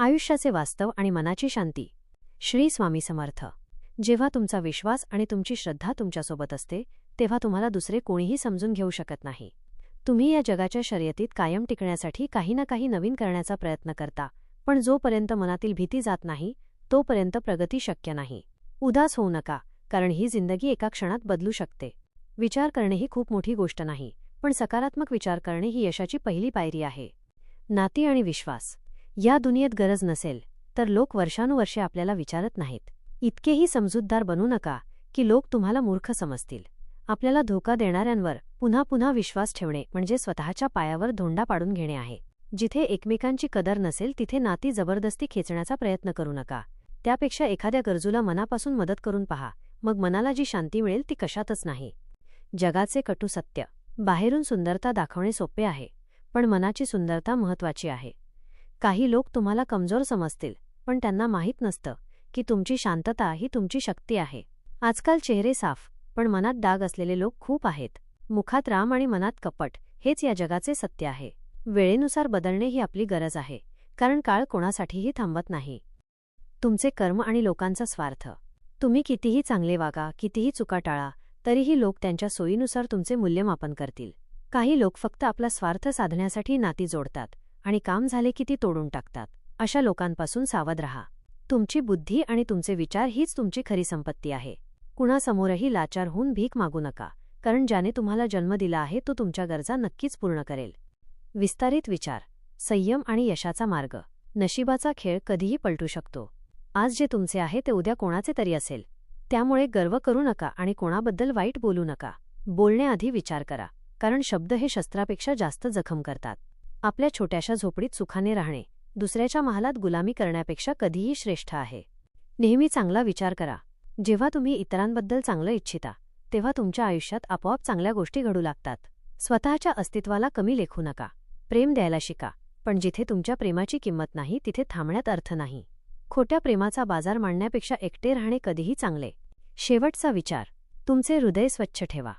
आयुष्याचे वास्तव आणि मनाची शांती. श्री स्वामी समर्थ. जेव्हा तुमचा विश्वास आणि तुमची श्रद्धा तुमच्यासोबत असते तेव्हा तुम्हाला दुसरे कोणीही समजून घेऊ शकत नाही. तुम्ही या जगाच्या शर्यतीत कायम टिकण्यासाठी काही ना काही नवीन करण्याचा प्रयत्न करता पण जोपर्यंत मनातील भीती जात नाही तोपर्यंत प्रगती शक्य नाही. उदास होऊ नका कारण ही जिंदगी एका क्षणात बदलू शकते. विचार करणे ही खूप मोठी गोष्ट नाही पण सकारात्मक विचार करणे ही यशाची पहिली पायरी आहे. नाती आणि विश्वास. या दुनियेत गरज नसेल तर लोक वर्षानुवर्षे आपल्याला विचारत नाहीत. इतकेही समजूतदार बनू नका की लोक तुम्हाला मूर्ख समजतील. आपल्याला धोका देणाऱ्यांवर पुन्हा पुन्हा विश्वास ठेवणे म्हणजे स्वतःच्या पायावर धोंडा पाडून घेणे आहे. जिथे एकमेकांची कदर नसेल तिथे नाती जबरदस्ती खेचण्याचा प्रयत्न करू नका. त्यापेक्षा एखाद्या गरजूला मनापासून मदत करून पहा मग मनाला जी शांती मिळेल ती कशातच नाही. जगाचे कटू सत्य. बाहेरून सुंदरता दाखवणे सोपे आहे पण मनाची सुंदरता महत्वाची आहे. काही लोक तुम्हाला कमजोर समजतील पण त्यांना माहीत नसतं की तुमची शांतता ही तुमची शक्ती आहे. आजकाल चेहरे साफ पण मनात डाग असलेले लोक खूप आहेत. मुखात राम आणि मनात कपट हेच या जगाचे सत्य आहे. वेळेनुसार बदलणे ही आपली गरज आहे कारण काळ कोणासाठीही थांबत नाही. तुमचे कर्म आणि लोकांचा स्वार्थ. तुम्ही कितीही चांगले वागा कितीही चुका टाळा तरीही लोक त्यांच्या सोयीनुसार तुमचे मूल्यमापन करतील. काही लोक फक्त आपला स्वार्थ साधण्यासाठी नाती जोडतात आणि काम झाले की ती तोडून टाकतात. अशा लोकांपासून सावध रहा. तुमची बुद्धी आणि तुमचे विचार हीच तुमची खरी संपत्ती आहे. कुणासमोरही लाचार होऊन भीक मागू नका कारण ज्याने तुम्हाला जन्म दिला आहे तो तुमच्या गरजा नक्कीच पूर्ण करेल. विस्तारित विचार संयम आणि यशाचा मार्ग. नशिबाचा खेळ कधीही पलटू शकतो. आज जे तुमचे आहे ते उद्या कोणाचे तरी असेल. त्यामुळे गर्व करू नका आणि कोणाबद्दल वाईट बोलू नका. बोलण्याआधी विचार करा कारण शब्द हे शस्त्रापेक्षा जास्त जखम करतात. आपल्या छोट्याशा झोपडीत सुखाने राहणे दुसऱ्याच्या महालात गुलामी करण्यापेक्षा कधीही श्रेष्ठ आहे. नेहमी चांगला विचार करा. जेव्हा तुम्ही इतरांबद्दल चांगलं इच्छिता तेव्हा तुमच्या आयुष्यात आपोआप चांगल्या गोष्टी घडू लागतात. स्वतःच्या अस्तित्वाला कमी लेखू नका. प्रेम द्यायला शिका पण जिथे तुमच्या प्रेमाची किंमत नाही तिथे थांबण्यात अर्थ नाही. खोट्या प्रेमाचा बाजार मांडण्यापेक्षा एकटे राहणे कधीही चांगले. शेवटचा विचार तुमचे हृदय स्वच्छ ठेवा.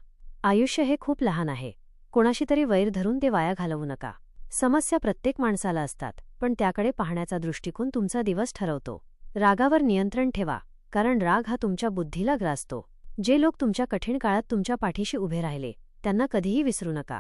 आयुष्य हे खूप लहान आहे. कोणाशी तरी वैर धरून ते वाया घालवू नका. समस्या प्रत्येक माणसाला असतात पण त्याकडे पाहण्याचा दृष्टिकोन तुमचा दिवस ठरवतो. रागावर नियंत्रण ठेवा कारण राग हा तुमच्या बुद्धीला ग्रासतो. जे लोक तुमच्या कठीण काळात तुमच्या पाठीशी उभे राहिले त्यांना कधीही विसरू नका.